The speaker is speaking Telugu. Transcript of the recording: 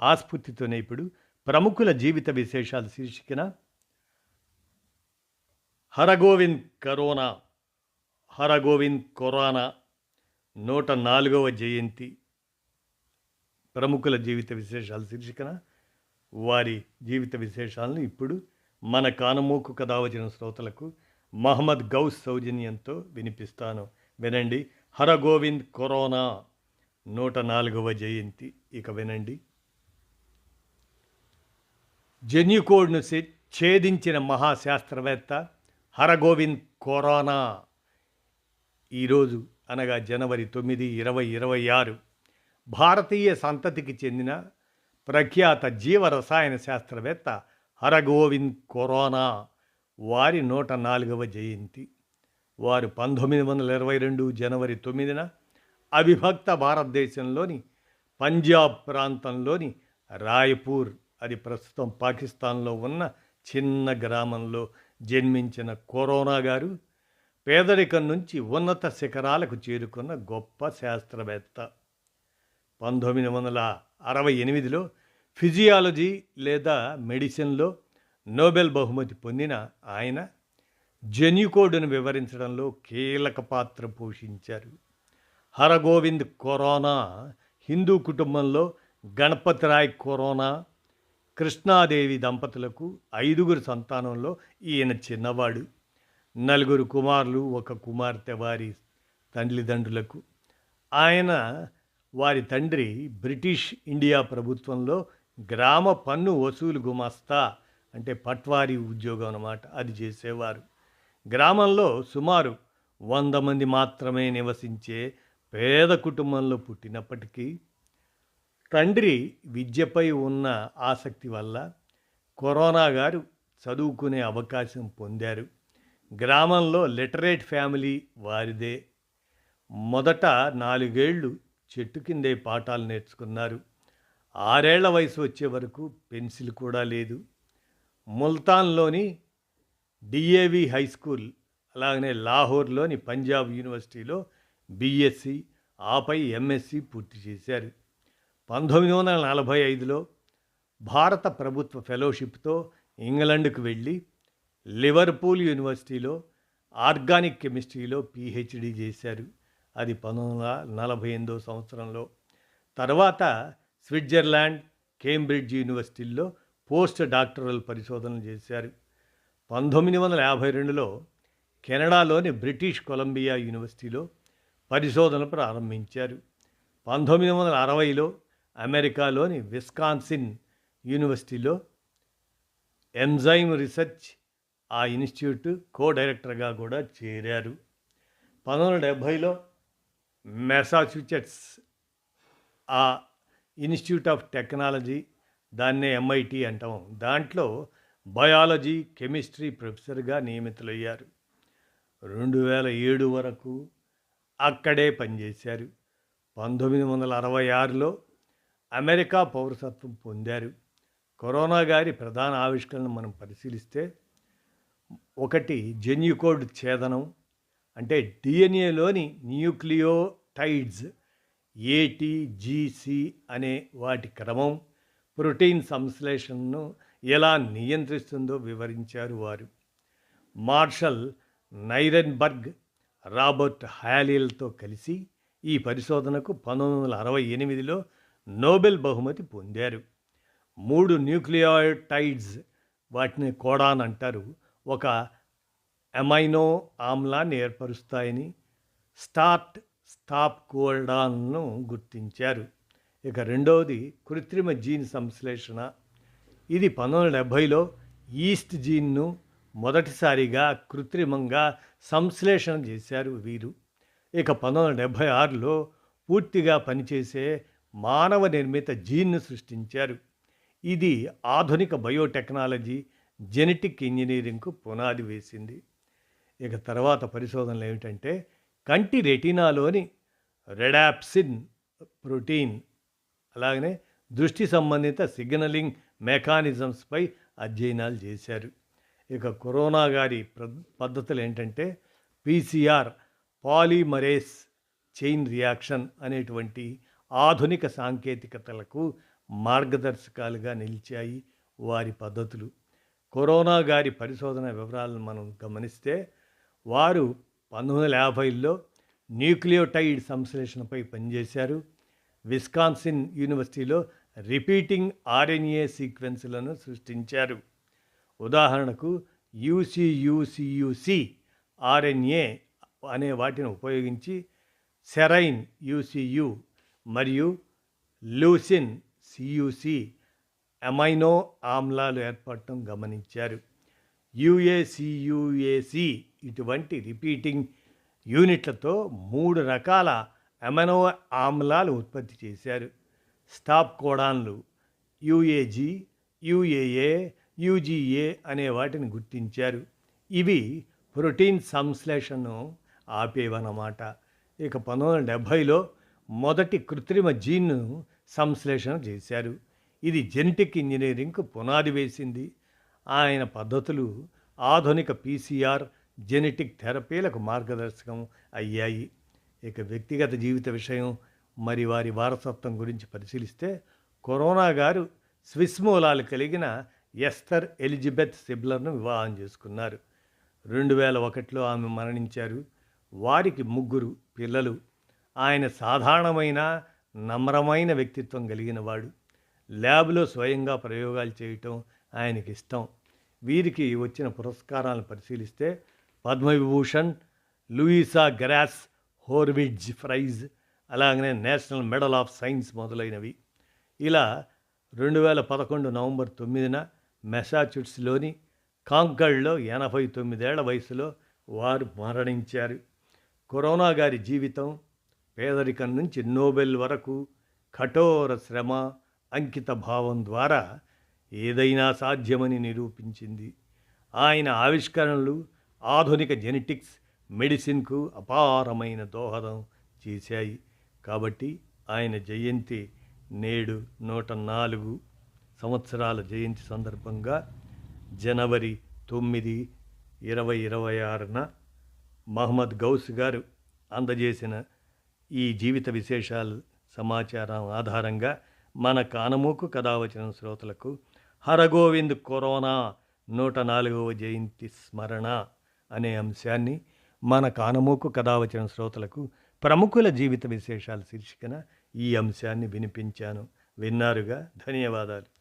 ఆస్ఫూర్తితోనే ఇప్పుడు ప్రముఖుల జీవిత విశేషాలు శీర్షికన హరగోవింద్ కరోనా హరగోవింద్ కొరానా నూట నాలుగవ జయంతి ప్రముఖుల జీవిత విశేషాలు శీర్షికన. వారి జీవిత విశేషాలను ఇప్పుడు మన కానమూకు కథ వచ్చిన శ్రోతలకు మహమ్మద్ గౌస్ సౌజన్యంతో వినిపిస్తాను. వినండి హరగోవింద్ కరోనా నూట నాలుగవ జయంతి. ఇక వినండి. జెన్యుకోడ్ను ఛేదించిన మహాశాస్త్రవేత్త హరగోవింద్ కొరోనా. ఈరోజు అనగా జనవరి తొమ్మిది ఇరవై ఇరవై ఆరు భారతీయ సంతతికి చెందిన ప్రఖ్యాత జీవరసాయన శాస్త్రవేత్త హరగోవింద్ కొరోనా. వారి నూట నాలుగవ జయంతి. వారు పంతొమ్మిది వందల ఇరవై రెండు జనవరి తొమ్మిదిన అవిభక్త భారతదేశంలోని పంజాబ్ ప్రాంతంలోని రాయ్పూర్ అది ప్రస్తుతం పాకిస్తాన్లో ఉన్న చిన్న గ్రామంలో జన్మించిన కరోనా గారు పేదరికం నుంచి ఉన్నత శిఖరాలకు చేరుకున్న గొప్ప శాస్త్రవేత్త. పంతొమ్మిది వందల అరవై ఎనిమిదిలో ఫిజియాలజీ లేదా మెడిసిన్లో నోబెల్ బహుమతి పొందిన ఆయన జన్యుకోడ్ను వివరించడంలో కీలక పాత్ర పోషించారు. హరగోవింద్ కరోనా హిందూ కుటుంబంలో గణపతిరాయ్ కరోనా కృష్ణాదేవి దంపతులకు ఐదుగురు సంతానంలో ఈయన చిన్నవాడు. నలుగురు కుమారులు ఒక కుమార్తె వారి తల్లిదండ్రులకు. ఆయన వారి తండ్రి బ్రిటిష్ ఇండియా ప్రభుత్వంలో గ్రామ పన్ను వసూలు గుమాస్తా అంటే పట్వారీ ఉద్యోగం అన్నమాట అది చేసేవారు. గ్రామంలో సుమారు వంద మంది మాత్రమే నివసించే పేద కుటుంబంలో పుట్టినప్పటికీ తండ్రి విద్యపై ఉన్న ఆసక్తి వల్ల కరోనా గారు చదువుకునే అవకాశం పొందారు. గ్రామంలో లిటరేట్ ఫ్యామిలీ వారిదే. మొదట నాలుగేళ్ళు చెట్టు కిందే పాఠాలు నేర్చుకున్నారు. ఆరేళ్ళ వయసు వచ్చే వరకు పెన్సిల్ కూడా లేదు. ముల్తాన్లోని డిఏవి హై స్కూల్ అలాగనే లాహోర్లోని పంజాబ్ యూనివర్సిటీలో బీఎస్సీ ఆపై ఎంఎస్సీ పూర్తి చేశారు. పంతొమ్మిది వందల నలభై ఐదులో భారత ప్రభుత్వ ఫెలోషిప్తో ఇంగ్లండ్కు వెళ్ళి లివర్పూల్ యూనివర్సిటీలో ఆర్గానిక్ కెమిస్ట్రీలో పిహెచ్డి చేశారు. అది పంతొమ్మిది వందల నలభై ఎనిమిదో సంవత్సరంలో. తర్వాత స్విట్జర్లాండ్ కేంబ్రిడ్జ్ యూనివర్సిటీల్లో పోస్ట్ డాక్టరల్ పరిశోధనలు చేశారు. పంతొమ్మిది వందల యాభై రెండులో కెనడాలోని బ్రిటిష్ కొలంబియా యూనివర్సిటీలో పరిశోధన ప్రారంభించారు. పంతొమ్మిది వందల అరవైలో అమెరికాలోని విస్కాన్సిన్ యూనివర్సిటీలో ఎంజైమ్ రీసెర్చ్ ఆ ఇన్స్టిట్యూట్ కో డైరెక్టర్గా కూడా చేరారు. పంతొమ్మిది వందల డెబ్భైలో మెసాచ్యూసెట్స్ ఆ ఇన్స్టిట్యూట్ ఆఫ్ టెక్నాలజీ దాన్నే ఎంఐటి అంటాం. దాంట్లో బయాలజీ కెమిస్ట్రీ ప్రొఫెసర్గా నియమితులయ్యారు. రెండు వేల ఏడు వరకు అక్కడే పనిచేశారు. పంతొమ్మిది వందల అరవై ఆరులో అమెరికా పౌరసత్వం పొందారు. కరోనా గారి ప్రధాన ఆవిష్కరణను మనం పరిశీలిస్తే ఒకటి జెన్యుకోడ్ ఛేదనం అంటే డిఎన్ఏలోని న్యూక్లియోటైడ్స్ ఏటీజీసీ అనే వాటి క్రమం ప్రోటీన్ సంశ్లేషణను ఎలా నియంత్రిస్తుందో వివరించారు వారు. మార్షల్ నైరన్బర్గ్ రాబర్ట్ హ్యాలీలతో కలిసి ఈ పరిశోధనకు పంతొమ్మిది వందల అరవై ఎనిమిదిలో నోబెల్ బహుమతి పొందారు. మూడు న్యూక్లియోటైడ్స్ వాటిని కోడాన్ అంటారు. ఒక అమైనో ఆమ్లాన్ని ఏర్పరుస్తాయని స్టార్ట్ స్టాప్ కోడాన్ను గుర్తించారు. ఇక రెండవది కృత్రిమ జీన్ సంశ్లేషణ. ఇది పంతొమ్మిది వందల డెబ్భైలో ఈస్ట్ జీన్ను మొదటిసారిగా కృత్రిమంగా సంశ్లేషణ చేశారు వీరు. ఇక పంతొమ్మిది వందల డెబ్భై ఆరులో పూర్తిగా పనిచేసే మానవ నిర్మిత జీన్ను సృష్టించారు. ఇది ఆధునిక బయోటెక్నాలజీ జెనెటిక్ ఇంజనీరింగ్కు పునాది వేసింది. ఇక తర్వాత పరిశోధనలు ఏమిటంటే కంటి రెటీనాలోని రెడాప్సిన్ ప్రోటీన్ అలాగనే దృష్టి సంబంధిత సిగ్నలింగ్ మెకానిజమ్స్పై అధ్యయనాలు చేశారు. ఇక కరోనా గారి పద్ధతులు ఏంటంటే పీసీఆర్ పాలిమరేస్ చైన్ రియాక్షన్ అనేటువంటి ఆధునిక సాంకేతికతలకు మార్గదర్శకాలుగా నిలిచాయి వారి పద్ధతులు. కరోనా గారి పరిశోధన వివరాలను మనం గమనిస్తే వారు పంతొమ్మిది వందల యాభైలో న్యూక్లియోటైడ్ సంశ్లేషణపై పనిచేశారు. విస్కాన్సిన్ యూనివర్సిటీలో రిపీటింగ్ ఆర్ఎన్ఏ సీక్వెన్స్లను సృష్టించారు. ఉదాహరణకు యూసీయూసీయూసి ఆర్ఎన్ఏ అనే వాటిని ఉపయోగించి సెరైన్ యూసీయూ మరియు లూసిన్ సియుసి అమైనో ఆమ్లాలు ఏర్పడటం గమనించారు. యుఏసియుఏసి ఇటువంటి రిపీటింగ్ యూనిట్లతో మూడు రకాల అమైనో ఆమ్లాలు ఉత్పత్తి చేశారు. స్టాప్ కోడాన్లు యుఏజీ యుఏఏ యూజీఏ అనే వాటిని గుర్తించారు. ఇవి ప్రోటీన్ సంశ్లేషణను ఆపేవన్నమాట. ఇక పంతొమ్మిది వందల డెబ్భైలో మొదటి కృత్రిమ జీన్ను సంశ్లేషణ చేశారు. ఇది జెనెటిక్ ఇంజనీరింగ్కు పునాది వేసింది. ఆయన పద్ధతులు ఆధునిక పీసీఆర్ జెనెటిక్ థెరపీలకు మార్గదర్శకం అయ్యాయి. ఇక వ్యక్తిగత జీవిత విషయం మరి వారి వారసత్వం గురించి పరిశీలిస్తే కరోనా గారు స్విస్ మూలాలు కలిగిన ఎస్తర్ ఎలిజబెత్ సిబ్లర్ను వివాహం చేసుకున్నారు. రెండు వేల ఒకటిలో ఆమె మరణించారు. వారికి ముగ్గురు పిల్లలు. ఆయన సాధారణమైన నమ్రమైన వ్యక్తిత్వం కలిగిన వాడు. ల్యాబ్లో స్వయంగా ప్రయోగాలు చేయటం ఆయనకి ఇష్టం. వీరికి వచ్చిన పురస్కారాలను పరిశీలిస్తే Padma Vibhushan Louisa Gross Horwitz prize అలాగనే నేషనల్ మెడల్ ఆఫ్ సైన్స్ మొదలైనవి. ఇలా రెండు వేల పదకొండు నవంబర్ తొమ్మిదిన మెసాచుట్స్లోని కాంకర్డ్లో ఎనభై తొమ్మిదేళ్ళ వయసులో వారు మరణించారు. కరోనా గారి జీవితం పేదరికం నుంచి నోబెల్ వరకు కఠోర శ్రమ అంకిత భావం ద్వారా ఏదైనా సాధ్యమని నిరూపించింది. ఆయన ఆవిష్కరణలు ఆధునిక జెనెటిక్స్ మెడిసిన్కు అపారమైన దోహదం చేశాయి. కాబట్టి ఆయన జయంతి నేడు నూట నాలుగు సంవత్సరాల జయంతి సందర్భంగా జనవరి తొమ్మిది ఇరవై ఇరవై ఆరున మహమ్మద్ గౌస్ గారు అందజేసిన ఈ జీవిత విశేషాలు సమాచారం ఆధారంగా మన కానమూకు కథావచన శ్రోతలకు హరగోవింద్ కరోనా నూట నాలుగవ జయంతి స్మరణ అనే అంశాన్ని మన కానమూకు కథావచన శ్రోతలకు ప్రముఖుల జీవిత విశేషాల శీర్షికన ఈ అంశాన్ని వినిపించాను. విన్నారుగా? ధన్యవాదాలు.